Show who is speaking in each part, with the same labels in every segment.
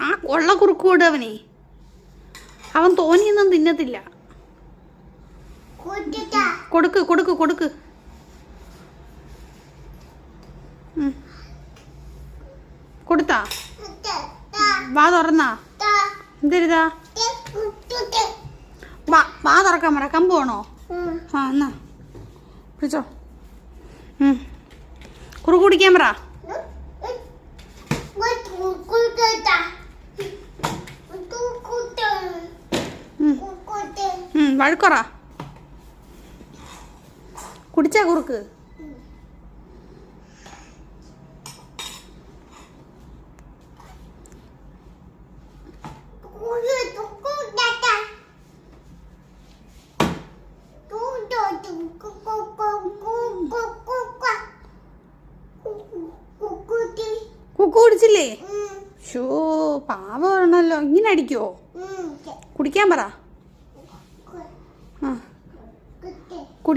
Speaker 1: ആ കൊള്ള കുറുക്ക് അവനെ. അവൻ തോന്നിയൊന്നും തിന്നത്തില്ല. കൊടുക്ക് കൊടുക്ക് കൊടുക്ക്. കൊടുത്താ? വാ തുറന്നാ? എന്തരുതാ? വാ വാ തുറക്കാൻ പറ. കമ്പ് വേണോ? ആ എന്നാ. പിടിച്ചോ. കുറു കുടിക്കാൻ പറ. വഴക്കുറ കുടിച്ചാ കുറുക്ക്. കുക്ക് കുടിച്ചില്ലേ? ഷോ പാവമാണല്ലോ ഇങ്ങനെ അടിക്കുവോ? കുടിക്കാൻ പറ.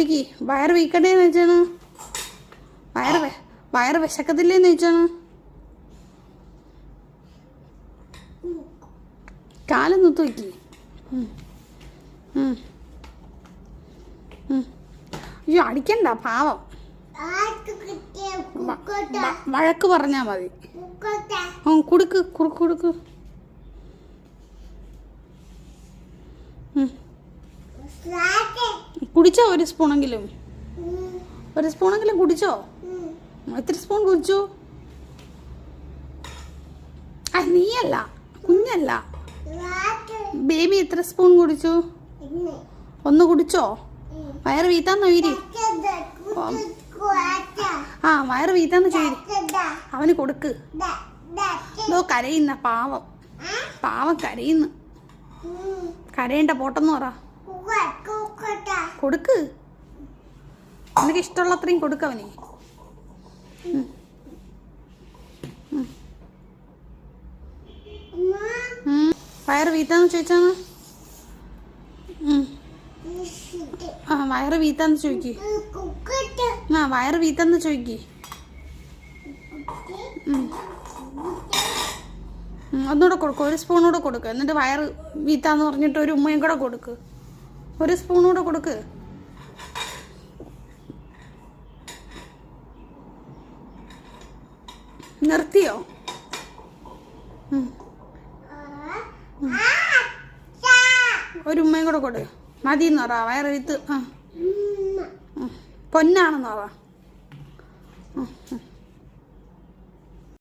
Speaker 1: കുടിക്ക് വയറ് വീക്കണ്ടേന്ന് വെച്ചാണ് വയറ് വയറ് വിശക്കത്തില്ലേന്ന് വെച്ചാണ് കാലം നിർത്തി വയ്ക്കി അയ്യോ അടിക്കണ്ട പാവം. വഴക്ക് പറഞ്ഞാ മതി. കുടുക്ക് കുറുക്ക് കുടുക്ക്. ഉം. കുടിച്ചോ ഒരു സ്പൂണെങ്കിലും? ഒരു സ്പൂണെങ്കിലും കുടിച്ചോ? എത്ര സ്പൂൺ കുടിച്ചു? നീയല്ല കുഞ്ഞല്ല. ബേബി എത്ര സ്പൂൺ കുടിച്ചു? ഒന്ന് കുടിച്ചോ? വയറ് വീത്താന്ന് ഉയരി ആ വയറ് വീത്താന്ന് ചോയിരി അവന് കൊടുക്ക്. ഇതോ കരയുന്ന പാവം. പാവം കരയുന്നു. കരയേണ്ട പോട്ടെന്ന് പറ. കൊടുക്ക്. നിനക്ക് ഇഷ്ടമുള്ള അത്രയും കൊടുക്ക് അവനെ. ഉം. ഉം. വയറ് വീത്താന്ന് ചോദിച്ചാന്ന്. ആ വയറ് വീത്താന്ന് ചോദിക്ക്. ആ വയറ് വീത്താന്ന് ചോദിക്കേ. ഒന്നുകൂടെ കൊടുക്കും. ഒരു സ്പൂണൂടെ കൊടുക്കുക കൊടുക്ക്. എന്നിട്ട് വയറ് വീത്താന്ന് പറഞ്ഞിട്ട് ഒരു ഉമ്മയും കൂടെ കൊടുക്ക്. ഒരു സ്പൂണൂടെ കൊടുക്ക്. നിർത്തിയോ. ഒരു ഉമ്മയും കൂടെ കൊടു മതി എന്ന് പറ വയറ് വീത്ത് ആ. ഉം. പൊന്നാണെന്ന് പറ.